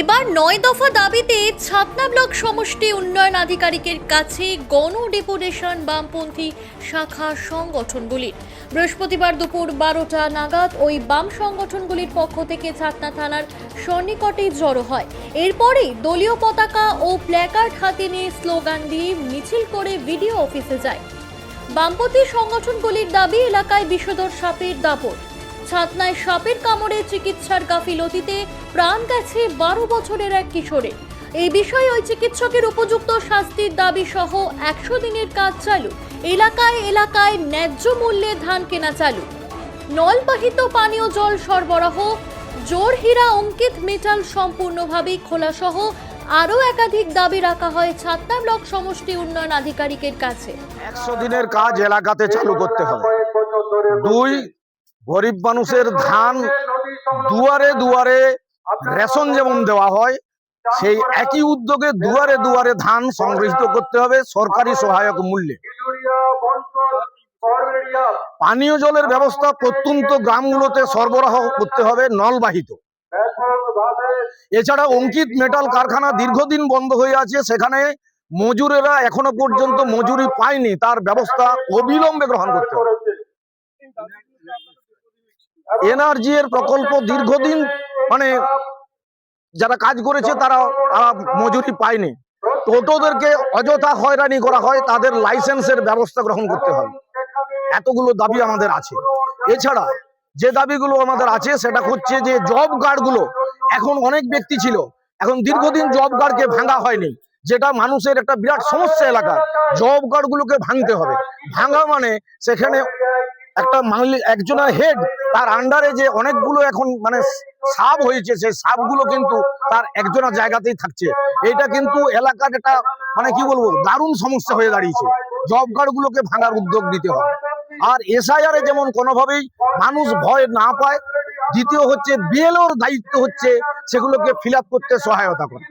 এবার নয় দফা দাবিতে ছাতনা ব্লক সমষ্টি উন্নয়ন আধিকারিকের কাছে গণ ডেপুটেশন বামপন্থী শাখা সংগঠনগুলির। বৃহস্পতিবার দুপুর বারোটা নাগাদ ওই বাম সংগঠনগুলির পক্ষ থেকে ছাতনা থানার সন্নিকটে জড়ো হয়। এরপরেই দলীয় পতাকা ও প্ল্যাকার্ড হাতে নিয়ে স্লোগান দিয়ে মিছিল করে ভিডিও অফিসে যায়। বামপন্থী সংগঠনগুলির দাবি, এলাকায় বিষধর সাপের দাপট। ছাতনায় সাপের কামড়ে চিকিৎসার গাফিলতিতে প্রাণ গেছে বারো বছরের এক কিশোরের এই বিষয়ে ওই চিকিৎসকের উপযুক্ত শাস্তির দাবি সহ একশো দিনের কাজ চালু। এলাকায় এলাকায় ন্যায্য মূল্যে ধান কেনা চালু। নলবাহিত পানীয় জল সরবরাহ জোরহীরা অঙ্কিত মেটাল সম্পূর্ণভাবে খোলা সহ আরও একাধিক দাবি রাখা হয় ছাতনা ব্লক সমষ্টি উন্নয়ন আধিকারিকের কাছে। একশো দিনের কাজ এলাকাতে চালু করতে হবে। দুই গরিব মানুষের ধান দুয়ারে দুয়ারে রেশন যেমন দেওয়া হয়, সেই একই উদ্যোগে দুয়ারে দুয়ারে ধান সংগৃহীত করতে হবে সরকারি সহায়ক মূল্যে। পানীয় জলের ব্যবস্থা প্রত্যন্ত গ্রামগুলোতে সরবরাহ করতে হবে নলবাহিত। এছাড়া অঙ্কিত মেটাল কারখানা দীর্ঘদিন বন্ধ হয়ে আছে, সেখানে মজুরেরা এখনও পর্যন্ত মজুরি পায়নি, তার ব্যবস্থা অবিলম্বে গ্রহণ করতে হবে। এনআরজি এর প্রকল্প দীর্ঘদিন মানে যারা কাজ করেছে তারা মজুরি পায়নি। টোটোদেরকে অযথা হয়রানি করা হয়, তাদের লাইসেন্সের ব্যবস্থা গ্রহণ করতে হয়। এতগুলো দাবি আমাদের আছে। এছাড়া যে দাবিগুলো আমাদের আছে, সেটা হচ্ছে যে জব কার্ডগুলো, এখন অনেক ব্যক্তি ছিল, এখন দীর্ঘদিন জব কার্ডকে ভাঙা হয়নি, যেটা মানুষের একটা বিরাট সমস্যা এলাকা। জব কার্ডগুলোকে ভাঙতে হবে। ভাঙা মানে সেখানে একটা মালিক একজনের হেড তার আন্ডারে যে অনেকগুলো এখন মানে সাব হয়েছে, সেই সাবগুলো কিন্তু তার একজনের জায়গাতেই থাকছে। এটা কিন্তু এলাকার একটা মানে কি বলব, দারুণ সমস্যা হয়ে দাঁড়িয়েছে। জব কার্ডগুলোকে ভাঙার উদ্যোগ নিতে হবে। আর এসআইআর যেমন কোনোভাবেই মানুষ ভয় না পায়, দ্বিতীয় হচ্ছে বিএলওর দায়িত্ব হচ্ছে সেগুলোকে ফিল করতে সহায়তা করা।